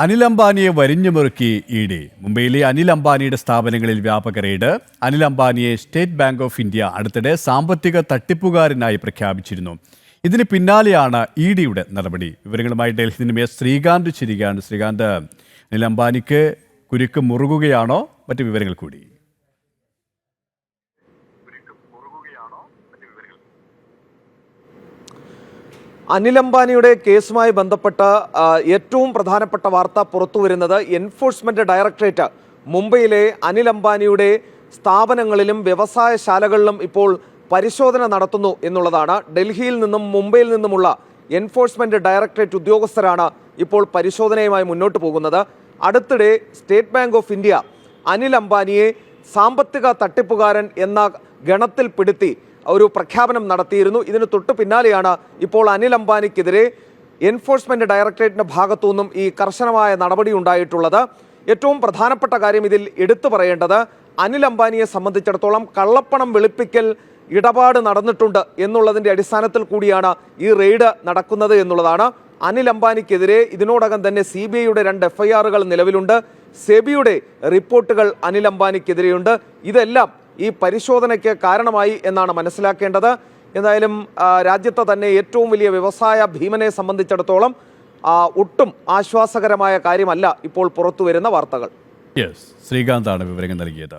അനിൽ അംബാനിയെ വരിഞ്ഞുമുറുക്കി E D. മുംബൈയിലെ അനിൽ അംബാനിയുടെ സ്ഥാപനങ്ങളിൽ വ്യാപക റെയ്ഡ് അനിൽ അംബാനിയെ സ്റ്റേറ്റ് ബാങ്ക് ഓഫ് ഇന്ത്യ അടുത്തിടെ സാമ്പത്തിക തട്ടിപ്പുകാരനായി പ്രഖ്യാപിച്ചിരുന്നു. ഇതിന് പിന്നാലെയാണ് ഇ ഡിയുടെ നടപടി. വിവരങ്ങളുമായി ഡൽഹിയിൽ നിന്ന് ശ്രീകാന്ത് ചിരികയാണ് ശ്രീകാന്ത് അനിൽ അംബാനിക്ക് കുരുക്ക് മുറുകുകയാണോ? മറ്റു വിവരങ്ങൾ കൂടി. അനിൽ അംബാനിയുടെ കേസുമായി ബന്ധപ്പെട്ട ഏറ്റവും പ്രധാനപ്പെട്ട വാർത്ത പുറത്തു വരുന്നത് എൻഫോഴ്സ്മെന്റ് ഡയറക്ടറേറ്റ് മുംബൈയിലെ അനിൽ അംബാനിയുടെ സ്ഥാപനങ്ങളിലും വ്യവസായശാലകളിലും ഇപ്പോൾ പരിശോധന നടത്തുന്നു എന്നുള്ളതാണ്. ഡൽഹിയിൽ നിന്നും മുംബൈയിൽ നിന്നുമുള്ള എൻഫോഴ്സ്മെന്റ് ഡയറക്ടറേറ്റ് ഉദ്യോഗസ്ഥരാണ് ഇപ്പോൾ പരിശോധനയുമായി മുന്നോട്ട് പോകുന്നത്. അടുത്തിടെ State Bank of India Anil അംബാനിയെ സാമ്പത്തിക തട്ടിപ്പുകാരൻ എന്ന ഗണത്തിൽപ്പെടുത്തി ഒരു പ്രഖ്യാപനം നടത്തിയിരുന്നു. ഇതിന് തൊട്ടു പിന്നാലെയാണ് ഇപ്പോൾ അനിൽ അംബാനിക്കെതിരെ എൻഫോഴ്സ്മെന്റ് ഡയറക്ടറേറ്റിന്റെ ഭാഗത്തു നിന്നും ഈ കർശനമായ നടപടി ഉണ്ടായിട്ടുള്ളത്. ഏറ്റവും പ്രധാനപ്പെട്ട കാര്യം ഇതിൽ എടുത്തു പറയേണ്ടത് അനിൽ അംബാനിയെ സംബന്ധിച്ചിടത്തോളം കള്ളപ്പണം വെളുപ്പിക്കൽ ഇടപാട് നടന്നിട്ടുണ്ട് എന്നുള്ളതിന്റെ അടിസ്ഥാനത്തിൽ കൂടിയാണ് ഈ റെയ്ഡ് നടക്കുന്നത് എന്നുള്ളതാണ്. അനിൽ അംബാനിക്കെതിരെ ഇതിനോടകം തന്നെ സി ബി ഐയുടെ രണ്ട് എഫ്ഐആറുകൾ നിലവിലുണ്ട്. സെബിയുടെ റിപ്പോർട്ടുകൾ അനിൽ അംബാനിക്കെതിരെയുണ്ട്. ഇതെല്ലാം ഈ പരിശോധനയ്ക്ക് കാരണമായി എന്നാണ് മനസ്സിലാക്കേണ്ടത്. എന്തായാലും രാജ്യത്തെ തന്നെ ഏറ്റവും വലിയ വ്യവസായ ഭീമനെ സംബന്ധിച്ചിടത്തോളം ഒട്ടും ആശ്വാസകരമായ കാര്യമല്ല ഇപ്പോൾ പുറത്തുവരുന്ന വാർത്തകൾ. ശ്രീകാന്താണ് വിവരങ്ങൾ നൽകിയത്.